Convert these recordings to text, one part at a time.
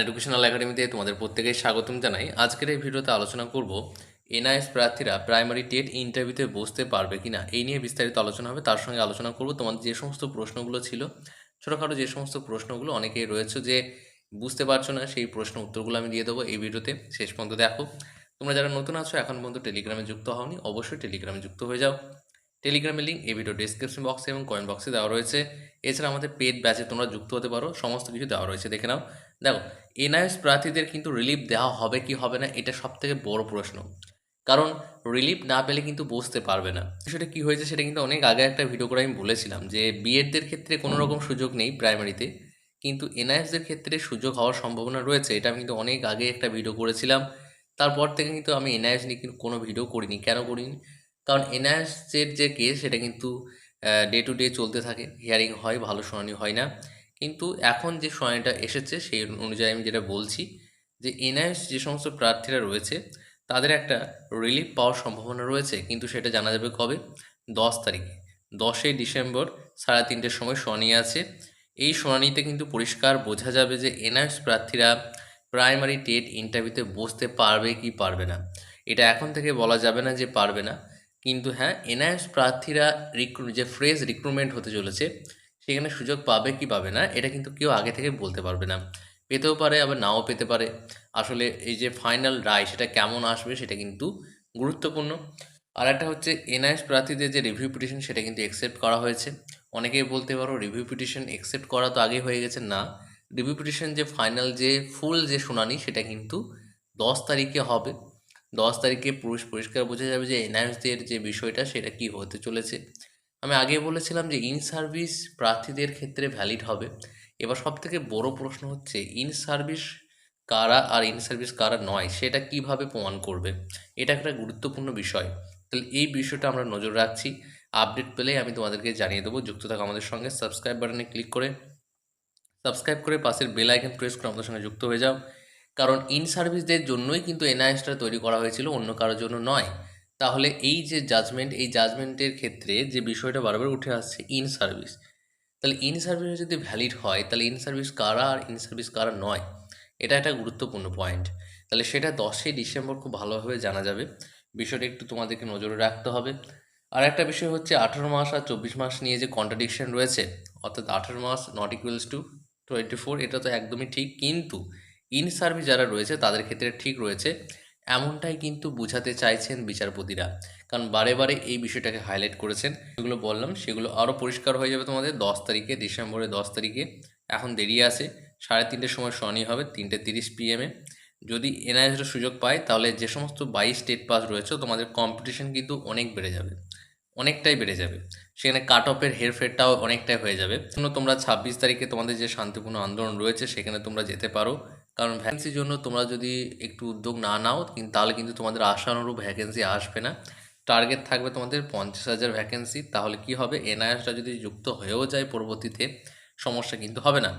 Educational একাডেমিতে তোমাদের প্রত্যেকেই স্বাগতম জানাই। আজকের এই ভিডিওতে আলোচনা করব, এনআইএস প্রার্থীরা প্রাইমারি টেট ইন্টারভিউতে বসতে পারবে কিনা? এই নিয়ে বিস্তারিত আলোচনা হবে। তার সঙ্গে আলোচনা করব তোমাদের যে সমস্ত প্রশ্নগুলো ছিল। ছোটোখাটো যে সমস্ত প্রশ্নগুলো, অনেকেই রয়েছে যে বুঝতে পারছ না, সেই প্রশ্ন উত্তরগুলো আমি দিয়ে দেবো এই ভিডিওতে। শেষ পর্যন্ত দেখো। তোমরা যারা নতুন আছো, এখন পর্যন্ত টেলিগ্রামে যুক্ত হওনি, অবশ্যই টেলিগ্রামে যুক্ত হয়ে যাও। টেলিগ্রামের লিঙ্ক এই ভিডিও ডিসক্রিপশন বক্সে এবং কয়েন বক্সে দেওয়া রয়েছে। এছাড়া আমাদের পেড ব্যাচে তোমরা যুক্ত হতে পারো। সমস্ত কিছু দেওয়া রয়েছে, দেখে নাও। দেখো, এনআইএস প্রার্থীদের কিন্তু রিলিফ দেওয়া হবে কি হবে না, এটা সব থেকে বড় প্রশ্ন। কারণ রিলিফ না পেলে কিন্তু বসতে পারবে না। সেটা কি হয়েছে সেটা কিন্তু অনেক আগে একটা ভিডিও করে আমি বলেছিলাম যে বিএডদের ক্ষেত্রে কোনো রকম সুযোগ নেই প্রাইমারিতে কিন্তু এনআইএসদের ক্ষেত্রে সুযোগ হওয়ার সম্ভাবনা রয়েছে, এটা আমি কিন্তু অনেক আগে একটা ভিডিও করেছিলাম। তারপর থেকে কিন্তু আমি এনআইএস নিয়ে কিন্তু কোনো ভিডিও করিনি। কেন করিনি? কারণ এনআইএসের যে কেস সেটা কিন্তু ডে টু ডে চলতে থাকে। হিয়ারিং হয়, ভালো শুনানি হয় না। কিন্তু এখন যে শুনানিটা এসেছে, সেই অনুযায়ী আমি যেটা বলছি যে এনআইএস যে সমস্ত প্রার্থীরা রয়েছে, তাদের একটা রিলিফ পাওয়ার সম্ভাবনা রয়েছে, কিন্তু সেটা জানা যাবে কবে? দশ তারিখে। দশই ডিসেম্বর সাড়ে তিনটের সময় শুনানি আছে। এই শুনানিতে কিন্তু পরিষ্কার বোঝা যাবে যে এনআইএস প্রার্থীরা প্রাইমারি টেট ইন্টারভিউতে বসতে পারবে কি পারবে না। এটা এখন থেকে বলা যাবে না যে পারবে না। কিন্তু হ্যাঁ এনআইএস প্রার্থীরা রিক্রু যে ফ্রেশ রিক্রুটমেন্ট হতে চলেছে সেখানে সুযোগ পাবে কি পাবে না, এটা কিন্তু কেউ আগে থেকে বলতে পারবে না। পেতেও পারে, আবার নাও পেতে পারে। আসলে এই যে ফাইনাল রায়, সেটা কেমন আসবে সেটা কিন্তু গুরুত্বপূর্ণ। আর একটা হচ্ছে এনআইএস প্রার্থীদের যে রিভিউ পিটিশন সেটা কিন্তু অ্যাকসেপ্ট করা হয়েছে। অনেকেই বলতে পারো রিভিউ পিটিশন অ্যাকসেপ্ট করা তো আগে হয়ে গেছে। না রিভিউ পিটিশন যে ফাইনাল যে ফুল যে শুনানি, সেটা কিন্তু দশ তারিখে হবে। দশ তারিখে পুরুষ পরিষ্কার বোঝা যাবে যে এনআইএসদের যে বিষয়টা, সেটা কি হতে চলেছে। আমি আগে বলেছিলাম যে ইন সার্ভিস প্রার্থীদের ক্ষেত্রে ভ্যালিড হবে। এবার সব থেকে বড় প্রশ্ন হচ্ছে ইন সার্ভিস কারা আর ইন সার্ভিস কারা নয়, সেটা কীভাবে প্রমাণ করবে? এটা একটা গুরুত্বপূর্ণ বিষয়। তাহলে এই বিষয়টা আমরা নজর রাখছি। আপডেট পেলেই আমি তোমাদেরকে জানিয়ে দেবো। যুক্ত থাকো আমাদের সঙ্গে সাবস্ক্রাইব বাটনে ক্লিক করে সাবস্ক্রাইব করে পাশের বেল আইকন প্রেস করে আমাদের সঙ্গে যুক্ত হয়ে যাও। কারণ ইন সার্ভিসদের জন্যই কিন্তু এনআইএসটা তৈরি করা হয়েছিল, অন্য কারোর জন্য নয়। তাহলে এই যে জাজমেন্ট এই জাজমেন্টের ক্ষেত্রে যে বিষয়টা বারবার উঠে আসছে ইন সার্ভিস তাহলে ইন সার্ভিস যদি ভ্যালিড হয়, তাহলে ইন সার্ভিস কারা আর ইন সার্ভিস কারা নয়? এটা একটা গুরুত্বপূর্ণ পয়েন্ট তাহলে সেটা দশই ডিসেম্বর খুব ভালোভাবে জানা যাবে। বিষয়টা একটু তোমাদেরকে নজরে রাখতে হবে। আর একটা বিষয় হচ্ছে আঠেরো মাস আর চব্বিশ মাস নিয়ে যে কন্ট্রাডিকশন রয়েছে, অর্থাৎ আঠেরো মাস not equals to twenty four এটা তো একদমই ঠিক। কিন্তু ইন সার্ভিস যারা রয়েছে, তাদের ক্ষেত্রে ঠিক রয়েছে। এমনটাই কিন্তু বোঝাতে চাইছেন বিচারপতিরা। কারণ বারে বারে এই বিষয়টাকে হাইলাইট করেছেন। যেগুলো বললাম, সেগুলো আরও পরিষ্কার হয়ে যাবে তোমাদের। দশ তারিখে, ডিসেম্বরের দশ তারিখে। এখন দেরি আছে। সাড়ে তিনটের সময় শুনানি হবে, তিনটে তিরিশ পিএমে যদি এনআইএসের সুযোগ পায়, তাহলে যে সমস্ত বাইশ স্টেট পাস রয়েছে, তোমাদের কম্পিটিশন কিন্তু অনেক বেড়ে যাবে। অনেকটাই বেড়ে যাবে। সেখানে কাট অফের হেরফেরটাও অনেকটাই হয়ে যাবে। তোমরা ছাব্বিশ তারিখে তোমাদের যে শান্তিপূর্ণ আন্দোলন রয়েছে, সেখানে তোমরা যেতে পারো। কারণ ভ্যাকেন্সির জন্য তোমরা যদি একটু উদ্যোগ না নাও তাহলে কিন্তু তোমাদের আশানুরূপ ভ্যাকেন্সি আসবে না। টার্গেট থাকবে তোমাদের পঞ্চাশ হাজার ভ্যাকেন্সি তাহলে কি হবে? এনআইএসটা যদি যুক্ত হয়েও যায় পরবর্তীতে, সমস্যা কিন্তু হবে না।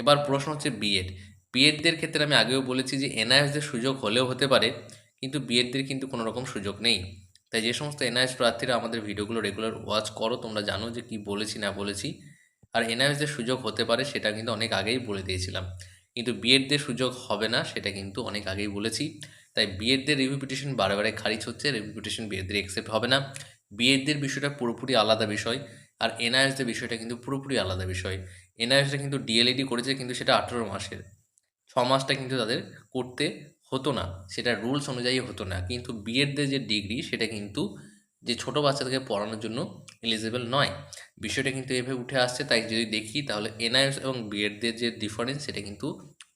এবার প্রশ্ন হচ্ছে বিএড বিএডদের ক্ষেত্রে আমি আগেও বলেছি যে এনআইএসদের সুযোগ হলেও হতে পারে, কিন্তু বিএডদের কিন্তু কোনো রকম সুযোগ নেই। তাই যে সমস্ত এনআইএস প্রার্থীরা আমাদের ভিডিওগুলো রেগুলার ওয়াচ করো, তোমরা জানো যে কি বলেছি না বলেছি। আর এনআইএসদের সুযোগ হতে পারে, সেটা কিন্তু অনেক আগেই বলে দিয়েছিলাম। কিন্তু বিএডদের সুযোগ হবে না, সেটা কিন্তু অনেক আগেই বলেছি। তাই বিএডদের রিভিউ পিটিশন বারে বারে খারিজ হচ্ছে রিভিউ পিটিশন বিএডদের অ্যাকসেপ্ট হবে না। বিএডদের বিষয়টা পুরোপুরি আলাদা বিষয়, আর এনআইএসদের বিষয়টা কিন্তু পুরোপুরি আলাদা বিষয়। এনআইএসটা কিন্তু ডিএলইডি করেছে, কিন্তু সেটা আঠেরো মাসের। ছ মাসটা কিন্তু তাদের করতে হতো না, সেটা রুলস অনুযায়ী হতো না। কিন্তু বিএডদের যে ডিগ্রি সেটা কিন্তু যে ছোট বাচ্চাদেরকে পড়ানোর জন্য এলিজিবল নয়। বিষয়টা কিন্তু এভাবে উঠে আসছে, তাই যদি দেখি তাহলে এনআইএস এবং বিএডদের যে ডিফারেন্স সেটা কিন্তু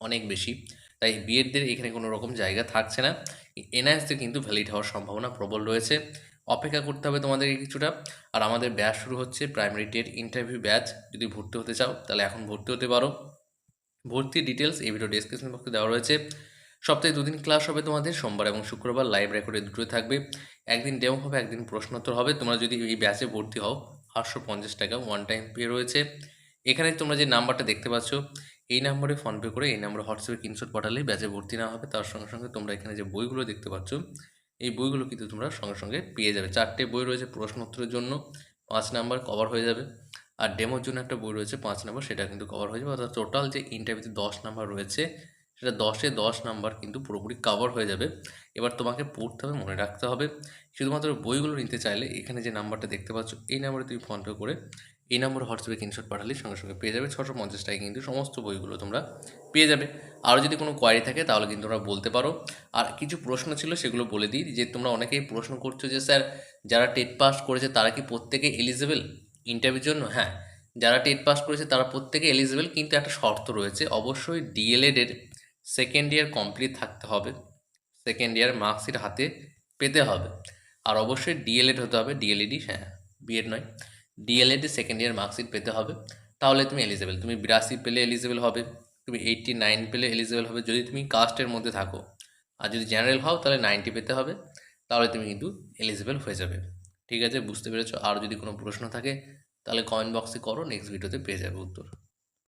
অনেক বেশি। তাই বিএডদের এখানে কোনো রকম জায়গা থাকছে না। এনআইএসদের কিন্তু ভ্যালিড হওয়ার সম্ভাবনা প্রবল রয়েছে। অপেক্ষা করতে হবে তোমাদেরকে কিছুটা। আর আমাদের ব্যাচ শুরু হচ্ছে প্রাইমারি টেট ইন্টারভিউ ব্যাচ যদি ভর্তি হতে চাও তাহলে এখন ভর্তি হতে পারো। ভর্তির ডিটেলস এই ভিডিও ডিসক্রিপশন বক্সে দেওয়া রয়েছে। সপ্তাহে দুদিন ক্লাস হবে তোমাদের, সোমবার এবং শুক্রবার লাইভ রেকর্ডে দুটোই থাকবে। একদিন ডেমো হবে, একদিন প্রশ্নোত্তর হবে। তোমরা যদি এই ব্যাচে ভর্তি হও, আটশো পঞ্চাশ টাকা ওয়ান টাইম পে রয়েছে। এখানে তোমরা যে নাম্বারটা দেখতে পাচ্ছ, এই নাম্বারে ফোনপে করে এই নাম্বারে হোয়াটসঅ্যাপে কিনশট পাঠালে ব্যাচে ভর্তি না হবে। তার সঙ্গে সঙ্গে তোমরা এখানে যে বইগুলো দেখতে পাচ্ছ, এই বইগুলো কিন্তু তোমরা সঙ্গে সঙ্গে পেয়ে যাবে। চারটে বই রয়েছে প্রশ্নোত্তরের জন্য, পাঁচ নাম্বার কভার হয়ে যাবে। আর ডেমোর জন্য একটা বই রয়েছে, পাঁচ নাম্বার সেটা কিন্তু কভার হয়ে যাবে। অর্থাৎ টোটাল যে ইন্টারভিউতে দশ নাম্বার রয়েছে সেটা দশে দশ নাম্বার কিন্তু পুরোপুরি কাভার হয়ে যাবে। এবার তোমাকে পড়তে হবে, মনে রাখতে হবে। শুধুমাত্র বইগুলো নিতে চাইলে এখানে যে নাম্বারটা দেখতে পাচ্ছ, এই নাম্বারে তুমি ফোনপে করে এই নম্বরে হোয়াটসঅ্যাপে স্ক্রিনশট পাঠালে সঙ্গে সঙ্গে পেয়ে যাবে। ছশো পঞ্চাশ টাকায় কিন্তু সমস্ত বইগুলো তোমরা পেয়ে যাবে। আরও যদি কোনো কোয়ারি থাকে তাহলে কিন্তু তোমরা বলতে পারো। আর কিছু প্রশ্ন ছিল সেগুলো বলে দিই, যে তোমরা অনেকেই প্রশ্ন করছ যে, স্যার, যারা টেট পাস করেছে তারা কি প্রত্যেকে এলিজিবল ইন্টারভিউর জন্য হ্যাঁ। যারা টেট পাস করেছে তারা প্রত্যেকে এলিজিবল কিন্তু একটা শর্ত রয়েছে। অবশ্যই ডিএলএড এর সেকেন্ড ইয়ার কমপ্লিট থাকতে হবে সেকেন্ড ইয়ার মার্কশিট হাতে পেতে হবে। আর অবশ্যই ডিএলএড হতে হবে ডিএলএডই হ্যাঁ বিএড নয়। ডিএলএডে সেকেন্ড ইয়ার মার্কশিট পেতে হবে, তাহলে তুমি এলিজিবল তুমি বিরাশি পেলে এলিজিবল হবে, তুমি এইটটি নাইন পেলে এলিজিবল হবে, যদি তুমি কাস্টের মধ্যে থাকো। আর যদি জেনারেল হও, তাহলে নাইনটি পেতে হবে, তাহলে তুমি কিন্তু এলিজিবল হয়ে যাবে। ঠিক আছে, বুঝতে পেরেছ? আর যদি কোনো প্রশ্ন থাকে, তাহলে কমেন্ট বক্সে করো নেক্সট ভিডিওতে পেয়ে যাবে উত্তর।